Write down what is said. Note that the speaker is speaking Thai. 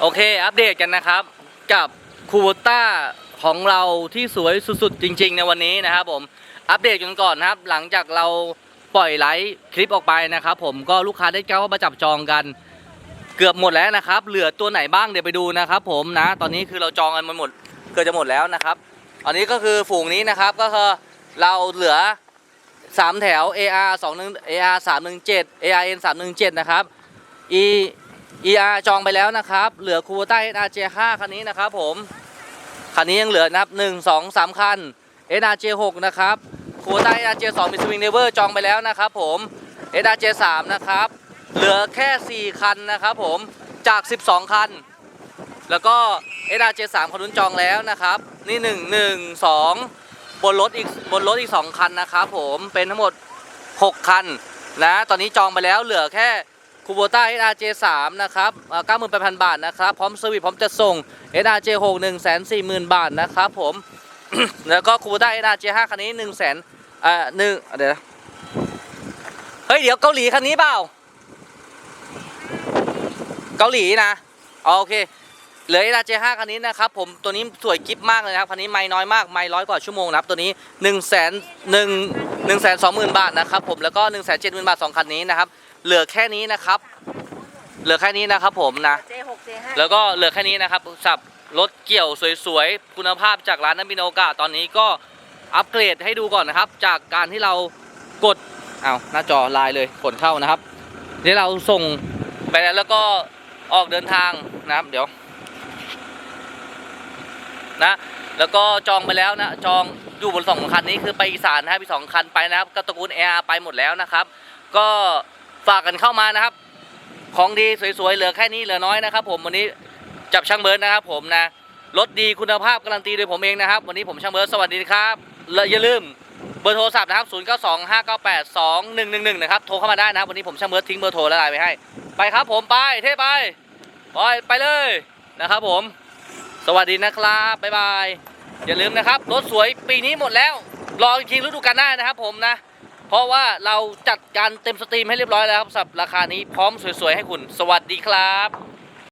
โอเค อัปเดตกันนะครับ กับคูโบต้าของเราที่สวยสุดๆ จริง ๆ ในวันนี้นะครับผมอัปเดตกันก่อนนะครับ หลังจากเราปล่อยไลฟ์คลิปออกไปนะครับผมก็ลูกค้าได้เข้ามาจับจองกัน เกือบหมดแล้วนะครับ เหลือตัวไหนบ้างเดี๋ยวไปดูนะครับ ผมนะ ตอนนี้คือเราจองกันมาหมดเกือบจะหมดแล้วนะครับอันนี้ก็คือฝูงนี้นะครับก็คือเราเหลือ 3 แถว AR 21 AR 317 ARN 317นะครับ E ER จองไปแล้วนะครับ เหลือคูโบต้ NRJ 5คันนี้นะครับผม คันนี้ยังเหลือนะครับ 1 2 3 คัน NRJ 6นะครับคูโบต้ NRJ 2มีสวิงเนเวอร์จองไปแล้วนะครับผม NRJ 3นะครับ เหลือแค่ 4 คันนะครับผมจาก 12 คัน แล้วก็ NRJ 3คันนุ้นจองแล้วนะครับ นี่ 1 1 2 บนรถอีกบนรถอีก 2 คันนะครับผมเป็นทั้งหมด 6 คันนะ ตอนนี้จองไปแล้วเหลือแค่ คูโบต้า NRJ 3นะครับเก้าหมื่นแปดพันบาทนะครับ พร้อมเซอร์วิสพร้อมจะส่ง NRJ 6 1 4 0 0 0 0 บาทนะครับผม แล้วก็คูโบต้า NRJ 5คันนี้1 0 0 0 0 0อ่าหนึ่งเดี๋ยวเฮ้ย เดี๋ยวเกาหลีคันนี้เปล่า เกาหลีนะโอเคเหลือ NRJ 5คันนี้นะครับผมตัวนี้สวยกิฟมากเลยนะครับคันนี้ไม่น้อยมากไม่ร้อยกว่าชั่วโมงนะครับตัวนี้1นึ่งแสนหนึ่งหนึ่งแสนสองหมื่นบาทนะครับผมแล้วก็1นึ่งแสนเจ็ดหมื่นบาทสองคันนี้นะครับ เหลือแค่นี้นะครับ เหลือแค่นี้นะครับผมนะ J6 J5 แล้วก็เหลือแค่นี้นะครับสับรถเกี่ยวสวยๆ คุณภาพจากร้านน้ำบินโอกาตอนนี้ก็อัปเกรดให้ดูก่อนนะครับ จากการที่เรากดเอาวหน้าจอไลน์เลยกดเข้านะครับที่เราส่งไปแล้วแล้วก็ออกเดินทางนะครับ เดี๋ยวนะแล้วก็จองไปแล้วนะจองอยู่บนสองคันนี้คือไปอีสานนะครับอีกสองคันไปนะครับก็ตระกูลแอร์ไปหมดแล้วนะครับ ก็ ฝากกันเข้ามานะครับ ของดีสวยๆเหลือแค่นี้เหลือน้อยนะครับ ผมวันนี้จับช่างเบิร์ดนะครับ ผมนะรถดีคุณภาพการันตีโดยผมเองนะครับ วันนี้ผมช่างเบิร์ดสวัสดีครับและอย่าลืมเบอร์โทรศัพท์นะครับ0 9 2 5 9 8 2 1 1 1นะครับโทรเข้ามาได้นะครับวันนี้ผมช่างเบิร์ดทิ้งเบอร์โทรและไลน์ไว้ให้ ไปครับ ผมไปเท่ไปไปไปเลยนะครับ ผม สวัสดีนะครับบ๊ายบายอย่าลืมนะครับรถสวยปีนี้หมดแล้วรออีกทีฤดูกาลหน้านะครับ ผมนะ เพราะว่าเราจัดการเต็มสตรีมให้เรียบร้อยแล้วครับสำหรับราคานี้พร้อมสวยๆให้คุณ สวัสดีครับ